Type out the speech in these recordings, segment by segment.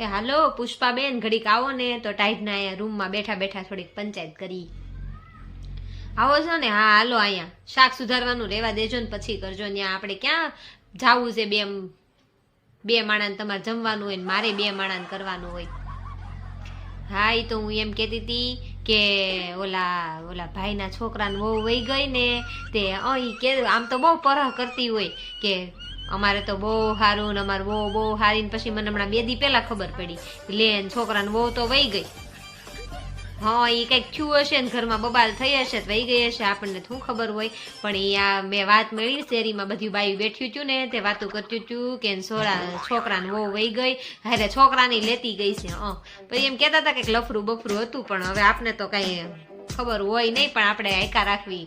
કે હાલો, પુષ્પાબેન, ઘડીક આવો ને. તો ટાઈટના અહીંયા રૂમમાં બેઠા બેઠા થોડીક પંચાયત કરી. આવો છો ને? હા, હાલો અહીંયા. શાક સુધારવાનું રહેવા દેજો ને, પછી કરજો. ત્યાં આપણે ક્યાં જાવું છે બે બે માણાને તમારે જમવાનું હોય ને, મારે બે માણાને કરવાનું હોય. હા એ તો હું એમ કહેતી હતી કે ઓલા ઓલા ભાઈના છોકરાને બહુ વહી ગઈ ને, તે અહીં કે, આમ તો બહુ પરહ કરતી હોય કે અમારે તો બહુ સારું ને અમારે બહુ બહુ સારી ને પછી મને હમણાં બે દી પહેલા ખબર પડી લે છોકરાને બહુ તો વહી ગઈ. હા એ કંઈક થયું હશે ને ઘરમાં બબાલ થઈ હશે વહી ગઈ હશે, આપણને શું ખબર હોય. પણ એ આ મેં વાત મળી શેરીમાં બધી બાયું બેઠ્યું હતું ને તે વાતો કરતું હતું કે સોરા, છોકરાને બહુ વહી ગઈ, હારે છોકરાની લેતી ગઈ છે, હં. પછી એમ કહેતા હતા કે લફરું બફરું હતું, પણ હવે આપને તો કાંઈ ખબર હોય નહીં, પણ આપણે આયકા રાખવી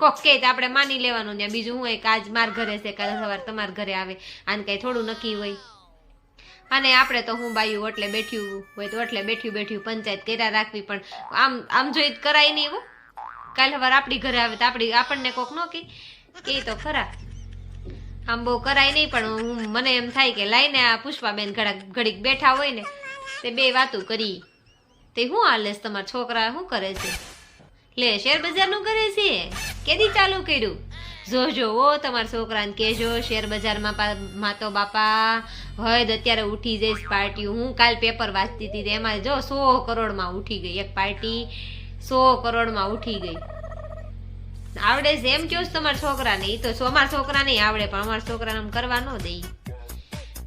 કોક કે આપણે માની લેવાનું ને બીજું હું હોય કે આજ માર ઘરે છે, કાલે સવાર તમારા ઘરે આવે. આને કાંઈ થોડું નક્કી હોય. અને આપણે તો હું બાયું એટલે બેઠ્યું હોય તો એટલે બેઠ્યું બેઠ્યું પંચાયત કર્યા રાખવી, પણ આમ આમ જોઈ કરાય નહીં હો. કાલ સવાર આપણી ઘરે આવે તો આપણી, આપણને કોક ન કે એ તો ખરા. આમ બહુ કરાય નહીં, પણ હું, મને એમ થાય કે લાઈને આ પુષ્પાબેન ઘડાક, ઘડીક બેઠા હોય ને, તે બે વાતું કરી. તે હું આ છે તમારા છોકરા શું કરે છે? લે શેર બજારનું કરે છે? કેદી ચાલુ કર્યું? જોજો ઓ તમારા છોકરાને કહેજો, શેર બજારમાં પા- માં તો બાપા, હદ અત્યારે ઉઠી જઈશ પાર્ટી. હું કાલ પેપર વાંચતી હતી એમાં જો સો કરોડમાં ઉઠી ગઈ એક પાર્ટી, સો કરોડમાં ઉઠી ગઈ. આવડે છે એમ છો તમારા છોકરાને? એ તો અમારા છોકરા નહીં આવડે, પણ અમારા છોકરાને આમ કરવા ન દઈ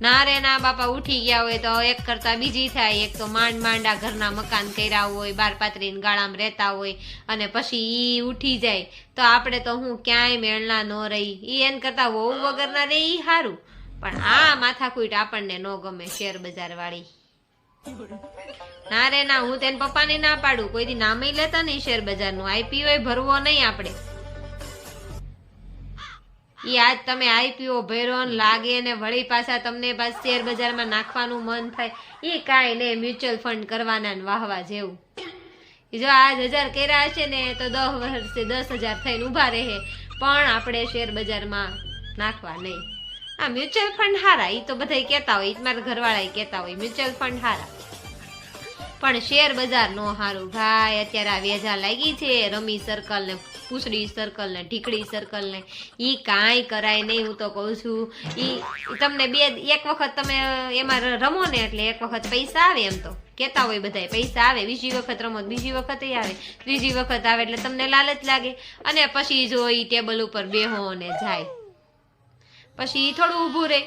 ના રે, ના, બાપા, ઉઠી ગયા હોય તો એક કરતા બીજી થાય. એક તો માંડ માંડા ઘરના મકાન કર્યા હોય, બાર પાત્રીને ગાળામાં રહેતા હોય અને પછી ઈ ઉઠી જાય. તો આપણે તો હું ક્યાંય મેળના ન રહી. ઈ એન કરતા વહુ વગરના રે, ઈ સારું પણ આ માથાકૂટ આપણને ન ગમે શેર બજાર વાળી ના રે, ના, હું તેને પપ્પાને ના પાડું. કોઈ દી નામે લેતા નહીં શેર બજારનું. આઈપીઓ ભરવો નહીં આપણે. ઈ આજ તમે આઈપીઓ ભેરો લાગે ને વળી પાછા તમને પાછા શેર બજારમાં નાખવાનું મન થાય. એ કાંઈ નહીં, મ્યુચ્યુઅલ ફંડ કરવાના ને વાહવા જેવું. જો આજ હજાર કર્યા હશે ને, તો દસ વર્ષે દસ હજાર થઈને ઊભા રહે. પણ આપણે શેર બજારમાં નાખવા નહીં. આ મ્યુચ્યુઅલ ફંડ હારા એ તો બધાય કહેતા હોય એ મારા ઘરવાળા કહેતા હોય, મ્યુચ્યુઅલ ફંડ હારા. પણ શેર બજાર નો હારું. ભાઈ, અત્યારે આ વેજા લાગી છે. રમી સર્કલ ને, પૂછડી સર્કલ ને ઢીકડી સર્કલ ને. ઈ કાંઈ કરાય નહીં, હું તો કહું છું. ઈ તમને બે, એક વખત તમે એમાં રમો ને એટલે એક વખત પૈસા આવે એમ તો. કહેતા હોય બધાય, પૈસા આવે. બીજી વખત રમો બીજી વખત આવે. ત્રીજી વખત આવે એટલે તમને લાલચ લાગે. અને પછી જો એ ટેબલ ઉપર બેહો ને જાય. પછી થોડું ઊભું રહે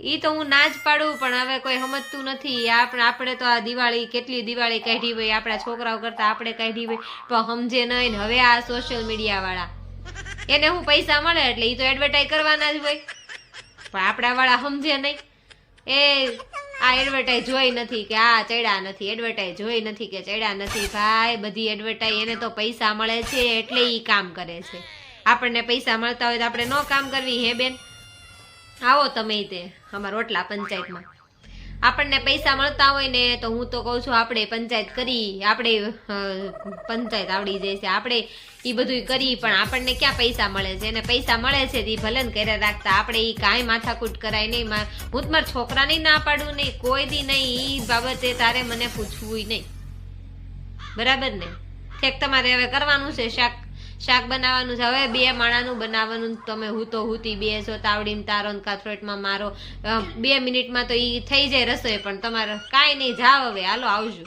ઈ તો હું ના જ પાડું, પણ હવે કોઈ સમજતું નથી. આપણે આપણે તો આ દિવાળી, કેટલી દિવાળી કાઢી હોય, આપણા છોકરાઓ કરતા આપણે કાઢી હોય, તો સમજે નહીં હવે આ સોશિયલ મીડિયા વાળા. એને હું પૈસા મળે એટલે ઈ તો એડવર્ટાઈઝ કરવાના જ હોય. પણ આપણા વાળા સમજે નહીં. એ, આ એડવર્ટાઈઝ જોઈ નથી કે આ ચડ્યા નથી એડવર્ટાઈઝ જોઈ નથી કે ચડ્યા નથી. ભાઈ, બધી એડવર્ટાઈઝ એને તો પૈસા મળે છે એટલે ઈ કામ કરે છે. આપણને પૈસા મળતા હોય તો આપણે ન કામ કરવી, હે બેન? આવો તમે તે, અમારા રોટલા પંચાયતમાં. આપણને પૈસા મળતા હોય ને તો હું તો કહું છું, આપણે પંચાયત કરી, આપણે પંચાયત આવડી જાય છે. આપણે એ બધું કરી, પણ આપણને ક્યાં પૈસા મળે છે? એને પૈસા મળે છે તે ભલન કર્યા રાખતા. આપણે એ કાંઈ માથાકૂટ કરાય નહીં હું તો મારા છોકરાને ના પાડું નહીં કોઈ દી નહીં એ બાબતે તારે મને પૂછવું નહીં. બરાબર ને? ઠેક, તમારે હવે કરવાનું છે શાક? શાક બનાવવાનું છે. હવે બે માણાનું બનાવવાનું તમે હું તો હુતી બે છો તાવડીને તારો ને કાથરોટમાં મારો બે મિનિટમાં તો એ થઈ જાય રસોઈ, પણ તમારે કાંઈ નહીં જાવ હવે, હાલો, આવજો.